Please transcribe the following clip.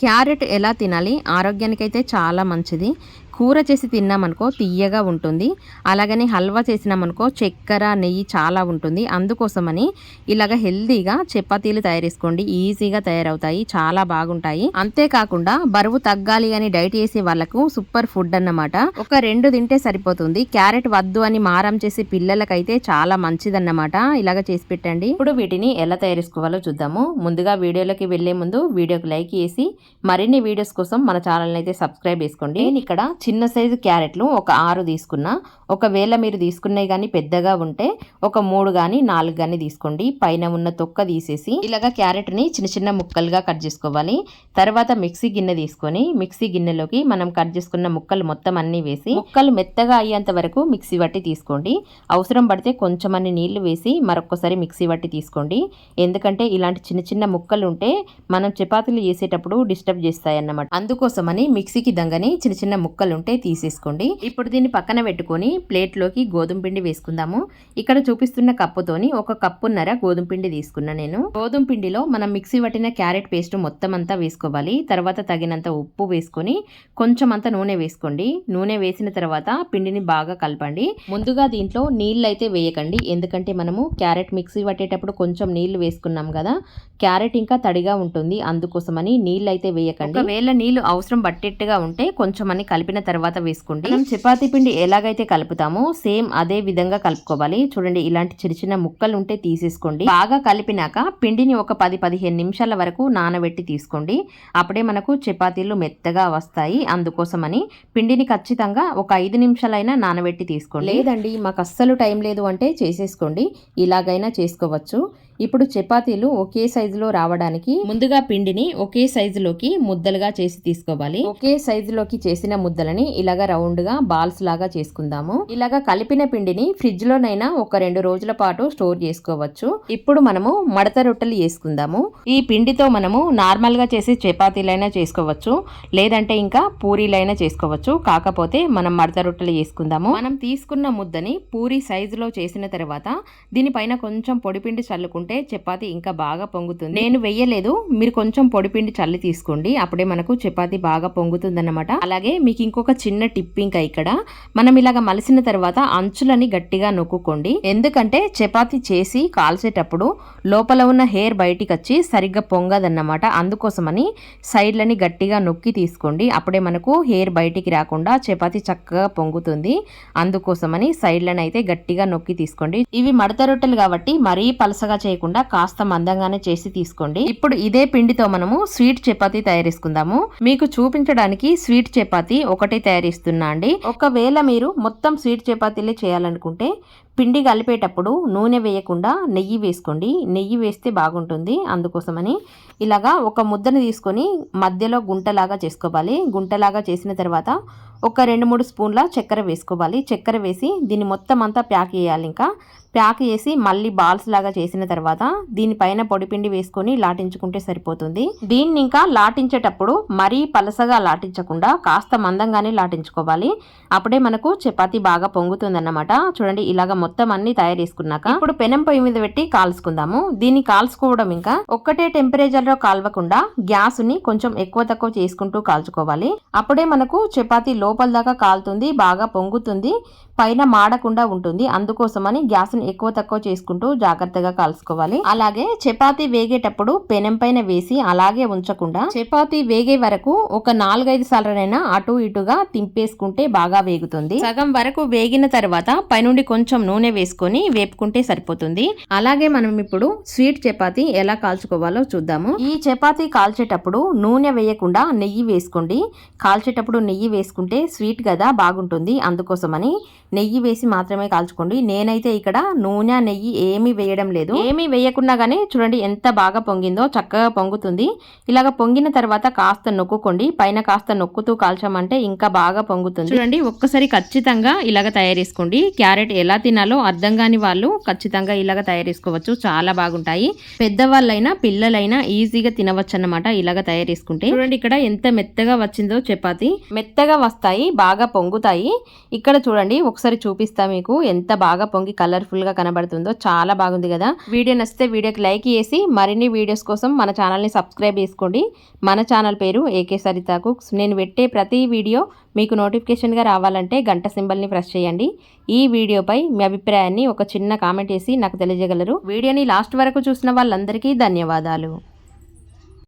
Carrot ఎలా తినాలి? ఆరోగ్యానికైతే చాలా మంచిది. కూర చేసి తిన్నామనుకో తీయగా ఉంటుంది. అలాగని హల్వా చేసినామనుకో చక్కెర నెయ్యి చాలా ఉంటుంది. అందుకోసమని ఇలాగ హెల్దీగా చపాతీలు తయారు చేసుకోండి. ఈజీగా తయారవుతాయి. చాలా బాగుంటాయి. అంతేకాకుండా బరువు తగ్గాలి అని డైట్ చేసే వాళ్ళకు సూపర్ ఫుడ్ అన్నమాట. ఒక రెండు తింటే సరిపోతుంది. క్యారెట్ వద్దు అని మారం చేసే పిల్లలకైతే చాలా మంచిదన్నమాట. ఇలాగ చేసి పెట్టండి. ఇప్పుడు వీటిని ఎలా తయారు చేసుకోవాలో చూద్దాము. ముందుగా వీడియోలోకి వెళ్ళే ముందు వీడియోకి లైక్ చేసి మరిన్ని వీడియోస్ కోసం మన ఛానల్ అయితే సబ్స్క్రైబ్ చేసుకోండి. నేను ఇక్కడ చిన్న సైజు క్యారెట్లు ఒక ఆరు తీసుకున్నా. ఒకవేళ మీరు తీసుకున్నవి కానీ పెద్దగా ఉంటే ఒక మూడు కానీ నాలుగు కానీ తీసుకోండి. పైన ఉన్న తొక్క తీసేసి ఇలాగా క్యారెట్ని చిన్న చిన్న ముక్కలుగా కట్ చేసుకోవాలి. తర్వాత మిక్సీ గిన్నె తీసుకొని మిక్సీ గిన్నెలోకి మనం కట్ చేసుకున్న ముక్కలు మొత్తం అన్ని వేసి ముక్కలు మెత్తగా అయ్యేంత వరకు మిక్సీ పట్టి తీసుకోండి. అవసరం పడితే కొంచెం అన్ని నీళ్ళు వేసి మరొకసారి మిక్సీ పట్టి తీసుకోండి. ఎందుకంటే ఇలాంటి చిన్న చిన్న ముక్కలు ఉంటే మనం చపాతీలు చేసేటప్పుడు డిస్టర్బ్ చేస్తాయి అన్నమాట అందుకోసమని మిక్సీకి దంగని చిన్న చిన్న ముక్కలు ఉంటే తీసేసుకోండి. ఇప్పుడు దీన్ని పక్కన పెట్టుకొని ప్లేట్లోకి గోధుమ పిండి వేసుకుందాము. ఇక్కడ చూపిస్తున్న కప్పుతోని ఒక కప్పున్నర గోధుమ పిండి తీసుకున్నా నేను. గోధుమ పిండిలో మనం మిక్సీ పట్టిన క్యారెట్ పేస్ట్ మొత్తం అంతా వేసుకోవాలి. తర్వాత తగినంత ఉప్పు వేసుకొని కొంచెం అంత నూనె వేసుకోండి. నూనె వేసిన తర్వాత పిండిని బాగా కలపండి. ముందుగా దీంట్లో నీళ్ళు అయితే వేయకండి. ఎందుకంటే మనము క్యారెట్ మిక్సీ పట్టేటప్పుడు కొంచెం నీళ్ళు వేసుకున్నాం కదా. క్యారెట్ ఇంకా తడిగా ఉంటుంది. అందుకోసమని నీళ్ళు అయితే వేయకండి. ఒకవేళ నీళ్ళు అవసరం పట్టేట్టుగా ఉంటే కొంచెం అని కలిపిన తర్వాత వేసుకోండి. మనం చపాతీ పిండి ఎలాగైతే కలుపుతామో సేమ్ అదే విధంగా కలుపుకోవాలి. చూడండి ఇలాంటి చిన్న చిన్న ముక్కలు ఉంటే తీసేసుకోండి. బాగా కలిపినాక పిండిని ఒక పది పదిహేను నిమిషాల వరకు నానబెట్టి తీసుకోండి. అప్పుడే మనకు చపాతీలు మెత్తగా వస్తాయి. అందుకోసమని పిండిని ఖచ్చితంగా ఒక ఐదు నిమిషాలైనా నానబెట్టి తీసుకోండి. లేదండి మాకు అస్సలు టైం లేదు అంటే చేసేసుకోండి. ఇలాగైనా చేసుకోవచ్చు. ఇప్పుడు చపాతీలు ఒకే సైజులో రావడానికి ముందుగా పిండిని ఒకే సైజులోకి ముద్దలుగా చేసి తీసుకోవాలి. ఒకే సైజులోకి చేసిన ముద్దలని ఇలాగ రౌండ్గా బాల్స్ లాగా చేసుకుందాము. ఇలాగ కలిపిన పిండిని ఫ్రిడ్జ్ లోనైనా ఒక రెండు రోజుల పాటు స్టోర్ చేసుకోవచ్చు. ఇప్పుడు మనము మడత రొట్టెలు చేసుకుందాము. ఈ పిండితో మనము నార్మల్గా చేసే చపాతీలైనా చేసుకోవచ్చు. లేదంటే ఇంకా పూరీలైనా చేసుకోవచ్చు. కాకపోతే మనం మడత రొట్టెలు చేసుకుందాము. మనం తీసుకున్న ముద్దని పూరి సైజులో చేసిన తర్వాత దీనిపైన కొంచెం పొడిపిండి చల్లుకుంటే చపాతీ ఇంకా బాగా పొంగుతుంది. నేను వెయ్యలేదు. మీరు కొంచెం పొడిపిండి చల్లి తీసుకోండి. అప్పుడే మనకు చపాతీ బాగా పొంగుతుంది అలాగే మీకు ఇంకొక చిన్న టిప్ ఇంకా ఇక్కడ. మనం ఇలాగ మలిసిన తర్వాత అంచులని గట్టిగా నొక్కుకోండి. ఎందుకంటే చపాతీ చేసి కాల్చేటప్పుడు లోపల ఉన్న హెయిర్ బయటికి వచ్చి సరిగ్గా పొంగదన్నమాట. అందుకోసమని సైడ్లని గట్టిగా నొక్కి తీసుకోండి. అప్పుడే మనకు హెయిర్ బయటికి రాకుండా చపాతీ చక్కగా పొంగుతుంది. అందుకోసమని సైడ్లను అయితే గట్టిగా నొక్కి తీసుకోండి. ఇవి మడత రొట్టెలు కాబట్టి మరీ పలసగా చేయ చేయకుండా కాస్త మందంగానే చేసి తీసుకోండి. ఇప్పుడు ఇదే పిండితో మనము స్వీట్ చపాతి తయారేసుకుందాము. మీకు చూపించడానికి స్వీట్ చపాతి ఒకటే తయారిస్తున్నా అండి. ఒకవేళ మీరు మొత్తం స్వీట్ చపాతీలే చేయాలనుకుంటే పిండి కలిపేటప్పుడు నూనె వేయకుండా నెయ్యి వేసుకోండి. నెయ్యి వేస్తే బాగుంటుంది అందుకోసమని ఇలాగా ఒక ముద్దను తీసుకొని మధ్యలో గుంటలాగా చేసుకోవాలి. గుంటలాగా చేసిన తర్వాత ఒక రెండు మూడు స్పూన్ల చక్కెర వేసుకోవాలి. చక్కెర వేసి దీన్ని మొత్తం అంతా ప్యాక్ చేయాలి ఇంకా. ప్యాక్ చేసి మళ్ళీ బాల్స్ లాగా చేసిన తర్వాత దీనిపైన పొడిపిండి వేసుకొని లాటించుకుంటే సరిపోతుంది. దీన్ని ఇంకా లాటించేటప్పుడు మరీ పలసగా లాటించకుండా కాస్త మందంగానే లాటించుకోవాలి. అప్పుడే మనకు చపాతీ బాగా పొంగుతుందన్నమాట. చూడండి ఇలాగ మొత్తం అన్ని తయారు చేసుకున్నాక ఇప్పుడు పెనం పొయ్యి మీద పెట్టి కాల్చుకుందాము. దీన్ని కాల్చుకోవడం ఇంకా ఒక్కటే టెంపరేచర్లో కాల్వకుండా గ్యాస్ని కొంచెం ఎక్కువ తక్కువ చేసుకుంటూ కాల్చుకోవాలి. అప్పుడే మనకు చపాతి లోపల దాకా కాలుతుంది బాగా పొంగుతుంది పైన మాడకుండా ఉంటుంది. అందుకోసమని గ్యాస్ని ఎక్కువ తక్కువ చేసుకుంటూ జాగ్రత్తగా కాల్చుకోవాలి. అలాగే చపాతి వేగేటప్పుడు పెనం పైన వేసి అలాగే ఉంచకుండా చపాతి వేగే వరకు ఒక నాలుగైదు సార్లనైనా అటు ఇటుగా తింపేసుకుంటే బాగా వేగుతుంది. సగం వరకు వేగిన తర్వాత పైనుండి కొంచెం నూనె వేసుకొని వేపుకుంటే సరిపోతుంది. అలాగే మనం ఇప్పుడు స్వీట్ చపాతి ఎలా కాల్చుకోవాలో చూద్దాము. ఈ చపాతి కాల్చేటప్పుడు నూనె వేయకుండా నెయ్యి వేసుకోండి. కాల్చేటప్పుడు నెయ్యి వేసుకుంటే స్వీట్ కదా బాగుంటుంది. అందుకోసమని నెయ్యి వేసి మాత్రమే కాల్చుకోండి. నేనైతే ఇక్కడ నూనె నెయ్యి ఏమీ వేయడం లేదు. ఏమీ వేయకుండా గానీ చూడండి ఎంత బాగా పొంగిందో చక్కగా పొంగుతుంది. ఇలాగ పొంగిన తర్వాత కాస్త నొక్కుకోండి. పైన కాస్త నొక్కుతూ కాల్చామంటే ఇంకా బాగా పొంగుతుంది. చూడండి ఒక్కసారి ఖచ్చితంగా ఇలాగ తయారు చేసుకోండి. క్యారెట్ ఎలా తినాలి చేయాలో అర్థం కాని వాళ్ళు ఖచ్చితంగా ఇలాగ తయారు చేసుకోవచ్చు. చాలా బాగుంటాయి. పెద్దవాళ్ళైనా పిల్లలైనా ఈజీగా తినవచ్చు అన్నమాట ఇలాగ తయారు చేసుకుంటే. చూడండి ఇక్కడ ఎంత మెత్తగా వచ్చిందో చపాతి. మెత్తగా వస్తాయి బాగా పొంగుతాయి. ఇక్కడ చూడండి ఒకసారి చూపిస్తా మీకు ఎంత బాగా పొంగి కలర్ఫుల్గా కనబడుతుందో. చాలా బాగుంది కదా. వీడియో నచ్చితే వీడియోకి లైక్ చేసి మరిన్ని వీడియోస్ కోసం మన ఛానల్ని సబ్స్క్రైబ్ చేసుకోండి. మన ఛానల్ పేరు ఏకే సరితా కుక్స్ నేను పెట్టే ప్రతి వీడియో మీకు నోటిఫికేషన్గా రావాలంటే గంట సింబల్ని ప్రెస్ చేయండి. ఈ వీడియోపై మీ అభిప్రాయాన్ని ఒక చిన్న కామెంట్ చేసి నాకు తెలియజేయగలరు. వీడియోని లాస్ట్ వరకు చూసిన వాళ్ళందరికీ ధన్యవాదాలు.